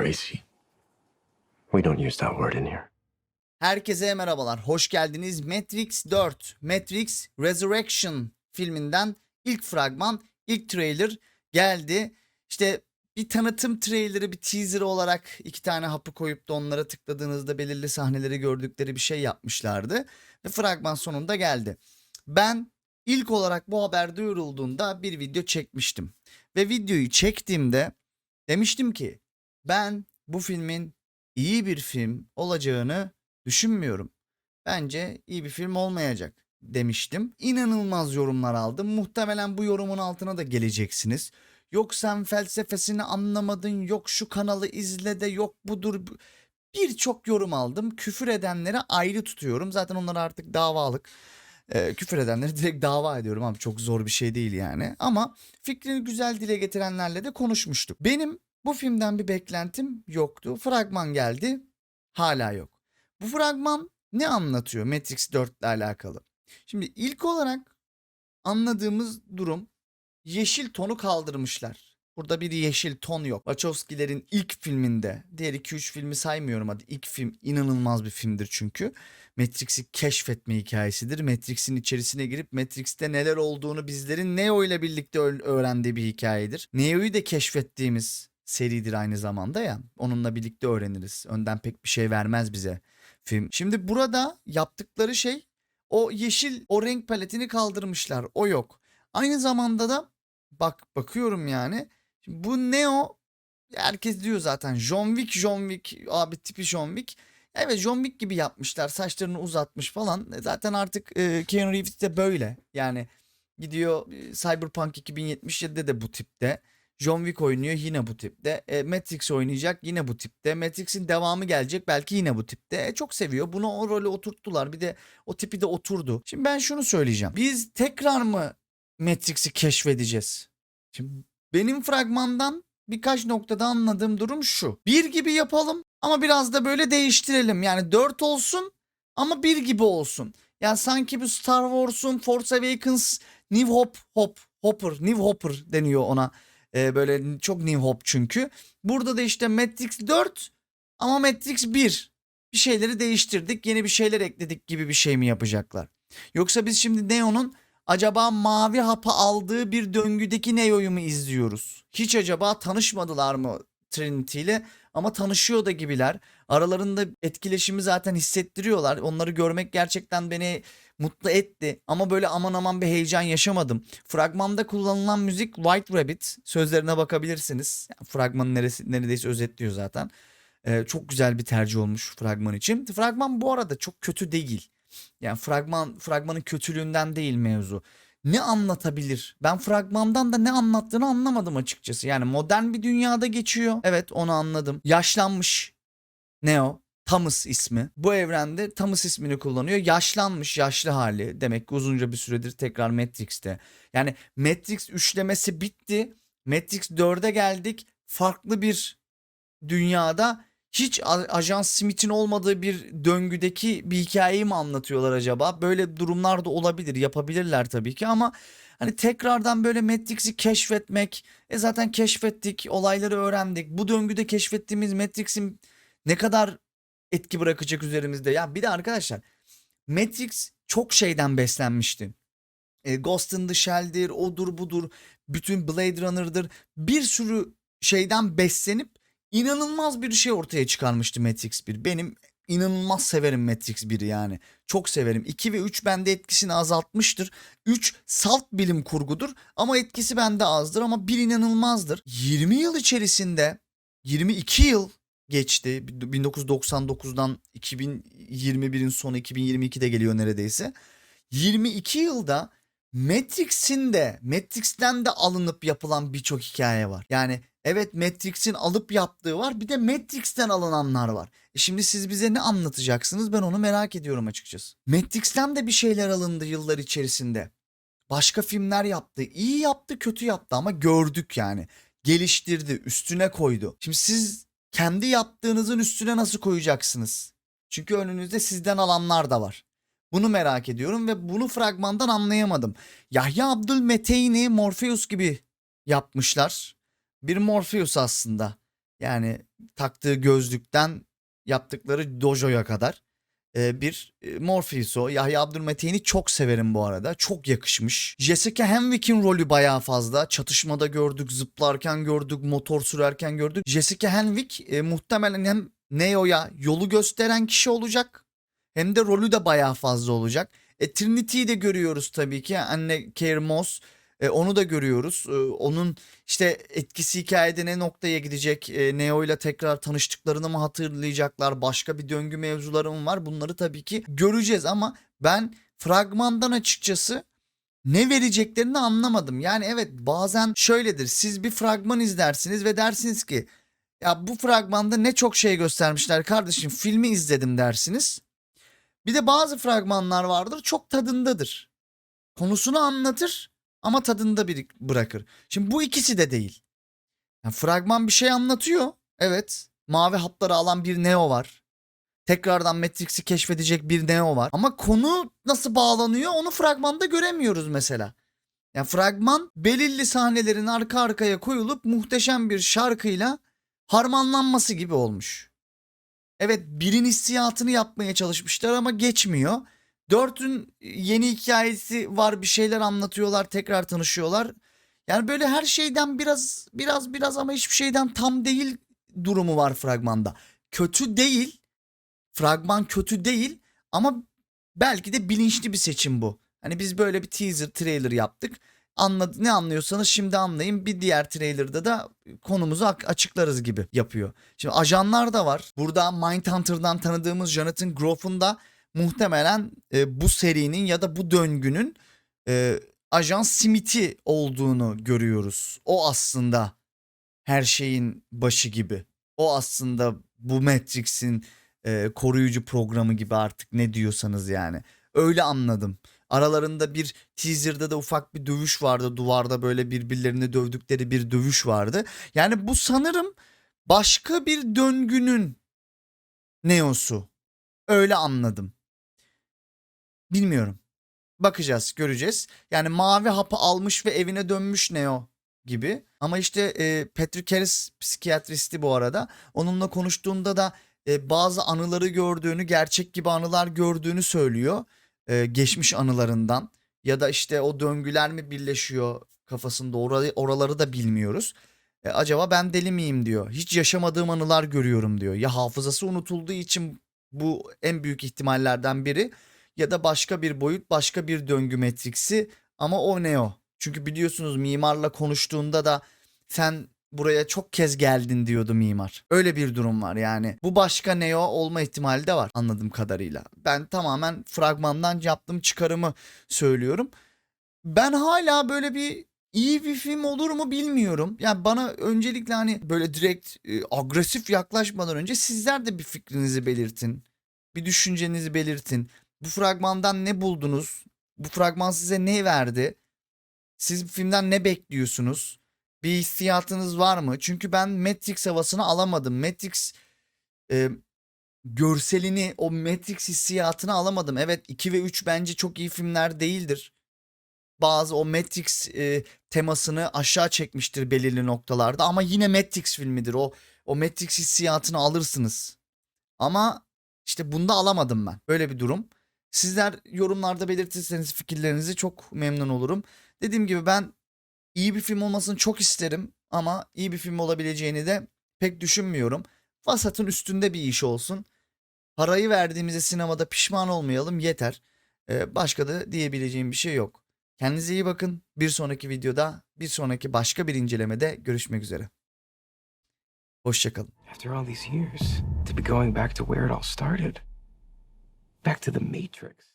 crazy. We don't use that word in here. Herkese merhabalar. Hoş geldiniz. Matrix 4, Matrix Resurrection filminden ilk fragman, ilk trailer geldi. İşte bir tanıtım trailerı, bir teaser olarak iki tane hapı koyup da onlara tıkladığınızda belirli sahneleri gördükleri bir şey yapmışlardı. Ve fragman sonunda geldi. Ben ilk olarak bu haber duyurulduğunda bir video çekmiştim. Ve videoyu çektiğimde demiştim ki ben bu filmin iyi bir film olacağını düşünmüyorum. Bence iyi bir film olmayacak demiştim. İnanılmaz yorumlar aldım. Muhtemelen bu yorumun altına da geleceksiniz. Yok sen felsefesini anlamadın, yok şu kanalı izle de, yok budur. bu- Birçok yorum aldım. Küfür edenlere ayrı tutuyorum. Zaten onlar artık davalık. Ee, küfür edenleri direkt dava ediyorum abi. Çok zor bir şey değil yani. Ama fikrini güzel dile getirenlerle de konuşmuştuk. Benim bu filmden bir beklentim yoktu. Fragman geldi. Hala yok. Bu fragman ne anlatıyor Matrix 4 ile alakalı? Şimdi ilk olarak anladığımız durum yeşil tonu kaldırmışlar. Burada bir yeşil ton yok. Wachowski'lerin ilk filminde, diğer 2-3 filmi saymıyorum hadi. İlk film inanılmaz bir filmdir çünkü. Matrix'i keşfetme hikayesidir. Matrix'in içerisine girip Matrix'te neler olduğunu bizlerin Neo ile birlikte öğrendiği bir hikayedir. Neo'yu da keşfettiğimiz seridir aynı zamanda ya. Onunla birlikte öğreniriz. Önden pek bir şey vermez bize film. Şimdi burada yaptıkları şey o yeşil o renk paletini kaldırmışlar. O yok. Aynı zamanda da bak bakıyorum yani. Şimdi bu Neo herkes diyor zaten John Wick John Wick abi tipi John Wick. Evet John Wick gibi yapmışlar. Saçlarını uzatmış falan. E, Zaten artık e, Keanu Reeves de böyle. Yani gidiyor e, Cyberpunk 2077'de de bu tipte. John Wick oynuyor yine bu tipte. E, Matrix oynayacak yine bu tipte. Matrix'in devamı gelecek belki yine bu tipte. E, çok seviyor. Bunu o rolü oturttular. Bir de o tipi de oturdu. Şimdi ben şunu söyleyeceğim. Biz tekrar mı Matrix'i keşfedeceğiz? Şimdi benim fragmandan birkaç noktada anladığım durum şu. Bir gibi yapalım ama biraz da böyle değiştirelim. Yani 4 olsun ama bir gibi olsun. Yani sanki bu Star Wars'un Force Awakens New Hope Hop Hopper New Hopper deniyor ona. Ee, böyle çok New Hope çünkü. Burada da işte Matrix 4 ama Matrix 1. Bir şeyleri değiştirdik, yeni bir şeyler ekledik gibi bir şey mi yapacaklar? Yoksa biz şimdi Neo'nun acaba mavi hapı aldığı bir döngüdeki Neo'yu mu izliyoruz? Hiç acaba tanışmadılar mı Trinity ile? Ama tanışıyor da gibiler. Aralarında etkileşimi zaten hissettiriyorlar. Onları görmek gerçekten beni mutlu etti. Ama böyle aman aman bir heyecan yaşamadım. Fragmanda kullanılan müzik White Rabbit. Sözlerine bakabilirsiniz. Fragmanın neresi, neredeyse özetliyor zaten. Ee, çok güzel bir tercih olmuş fragman için. Fragman bu arada çok kötü değil. Yani fragman fragmanın kötülüğünden değil mevzu. Ne anlatabilir? Ben fragmandan da ne anlattığını anlamadım açıkçası. Yani modern bir dünyada geçiyor. Evet onu anladım. Yaşlanmış Neo. Thomas ismi. Bu evrende Thomas ismini kullanıyor. Yaşlanmış, yaşlı hali. Demek ki uzunca bir süredir tekrar Matrix'te. Yani Matrix üçlemesi bitti. Matrix 4'e geldik. Farklı bir dünyada hiç Ajan Smith'in olmadığı bir döngüdeki bir hikayeyi mi anlatıyorlar acaba? Böyle durumlar da olabilir, yapabilirler tabii ki ama hani tekrardan böyle Matrix'i keşfetmek, e zaten keşfettik, olayları öğrendik. Bu döngüde keşfettiğimiz Matrix'in ne kadar etki bırakacak üzerimizde? Ya bir de arkadaşlar Matrix çok şeyden beslenmişti. E, Ghost in the Shell'dir, odur budur, bütün Blade Runner'dır. Bir sürü şeyden beslenip inanılmaz bir şey ortaya çıkarmıştı Matrix 1. Benim inanılmaz severim Matrix 1'i yani. Çok severim. 2 ve 3 bende etkisini azaltmıştır. 3 salt bilim kurgudur ama etkisi bende azdır ama 1 inanılmazdır. 20 yıl içerisinde 22 yıl geçti. 1999'dan 2021'in sonu 2022'de geliyor neredeyse. 22 yılda Matrix'in de Matrix'ten de alınıp yapılan birçok hikaye var. Yani evet Matrix'in alıp yaptığı var bir de Matrix'ten alınanlar var. E şimdi siz bize ne anlatacaksınız ben onu merak ediyorum açıkçası. Matrix'ten de bir şeyler alındı yıllar içerisinde. Başka filmler yaptı. iyi yaptı kötü yaptı ama gördük yani. Geliştirdi üstüne koydu. Şimdi siz kendi yaptığınızın üstüne nasıl koyacaksınız? Çünkü önünüzde sizden alanlar da var. Bunu merak ediyorum ve bunu fragmandan anlayamadım. Yahya Abdülmetein'i Morpheus gibi yapmışlar. Bir Morpheus aslında. Yani taktığı gözlükten yaptıkları dojoya kadar e, bir e, Morpheus o. Yahya Abdülmetein'i çok severim bu arada. Çok yakışmış. Jessica Henwick'in rolü bayağı fazla. Çatışmada gördük, zıplarken gördük, motor sürerken gördük. Jessica Henwick e, muhtemelen hem Neo'ya yolu gösteren kişi olacak hem de rolü de bayağı fazla olacak. E, Trinity'yi de görüyoruz tabii ki. Anne Care Moss. E, onu da görüyoruz. E, onun işte etkisi hikayede ne noktaya gidecek? E, Neo ile tekrar tanıştıklarını mı hatırlayacaklar? Başka bir döngü mevzuları mı var? Bunları tabii ki göreceğiz ama ben fragmandan açıkçası ne vereceklerini anlamadım. Yani evet bazen şöyledir. Siz bir fragman izlersiniz ve dersiniz ki ya bu fragmanda ne çok şey göstermişler kardeşim filmi izledim dersiniz. Bir de bazı fragmanlar vardır çok tadındadır. Konusunu anlatır ama tadında bir bırakır. Şimdi bu ikisi de değil. Yani fragman bir şey anlatıyor. Evet. Mavi hapları alan bir Neo var. Tekrardan Matrix'i keşfedecek bir Neo var. Ama konu nasıl bağlanıyor onu fragmanda göremiyoruz mesela. Yani fragman belirli sahnelerin arka arkaya koyulup muhteşem bir şarkıyla harmanlanması gibi olmuş. Evet birin hissiyatını yapmaya çalışmışlar ama geçmiyor. Dört'ün yeni hikayesi var bir şeyler anlatıyorlar tekrar tanışıyorlar. Yani böyle her şeyden biraz biraz biraz ama hiçbir şeyden tam değil durumu var fragmanda. Kötü değil. Fragman kötü değil ama belki de bilinçli bir seçim bu. Hani biz böyle bir teaser trailer yaptık. Anladı, ne anlıyorsanız şimdi anlayın. Bir diğer trailer'da da konumuzu açıklarız gibi yapıyor. Şimdi ajanlar da var. Burada Mindhunter'dan tanıdığımız Jonathan Groff'un da muhtemelen e, bu serinin ya da bu döngünün e, ajan Smith'i olduğunu görüyoruz. O aslında her şeyin başı gibi. O aslında bu Matrix'in e, koruyucu programı gibi artık ne diyorsanız yani. Öyle anladım. Aralarında bir teaser'da da ufak bir dövüş vardı. Duvarda böyle birbirlerini dövdükleri bir dövüş vardı. Yani bu sanırım başka bir döngünün Neo'su. Öyle anladım. Bilmiyorum. Bakacağız, göreceğiz. Yani mavi hapı almış ve evine dönmüş Neo gibi. Ama işte e, Patrick Harris psikiyatristi bu arada. Onunla konuştuğunda da e, bazı anıları gördüğünü, gerçek gibi anılar gördüğünü söylüyor. E, geçmiş anılarından. Ya da işte o döngüler mi birleşiyor kafasında orayı, oraları da bilmiyoruz. E, acaba ben deli miyim diyor. Hiç yaşamadığım anılar görüyorum diyor. Ya hafızası unutulduğu için bu en büyük ihtimallerden biri ya da başka bir boyut, başka bir döngü Matrix'i ama o ne o? Çünkü biliyorsunuz mimarla konuştuğunda da sen buraya çok kez geldin diyordu mimar. Öyle bir durum var yani. Bu başka Neo olma ihtimali de var anladığım kadarıyla. Ben tamamen fragmandan yaptığım çıkarımı söylüyorum. Ben hala böyle bir iyi bir film olur mu bilmiyorum. Yani bana öncelikle hani böyle direkt e, agresif yaklaşmadan önce sizler de bir fikrinizi belirtin. Bir düşüncenizi belirtin. Bu fragmandan ne buldunuz? Bu fragman size ne verdi? Siz bu filmden ne bekliyorsunuz? Bir hissiyatınız var mı? Çünkü ben Matrix havasını alamadım. Matrix e, görselini, o Matrix hissiyatını alamadım. Evet 2 ve 3 bence çok iyi filmler değildir. Bazı o Matrix e, temasını aşağı çekmiştir belirli noktalarda ama yine Matrix filmidir. O o Matrix hissiyatını alırsınız. Ama işte bunda alamadım ben. Böyle bir durum. Sizler yorumlarda belirtirseniz fikirlerinizi çok memnun olurum. Dediğim gibi ben iyi bir film olmasını çok isterim ama iyi bir film olabileceğini de pek düşünmüyorum. Vasatın üstünde bir iş olsun. Parayı verdiğimizde sinemada pişman olmayalım yeter. Ee, başka da diyebileceğim bir şey yok. Kendinize iyi bakın. Bir sonraki videoda, bir sonraki başka bir incelemede görüşmek üzere. Hoşçakalın. After all these years, to be going back to where it all started. Back to the Matrix.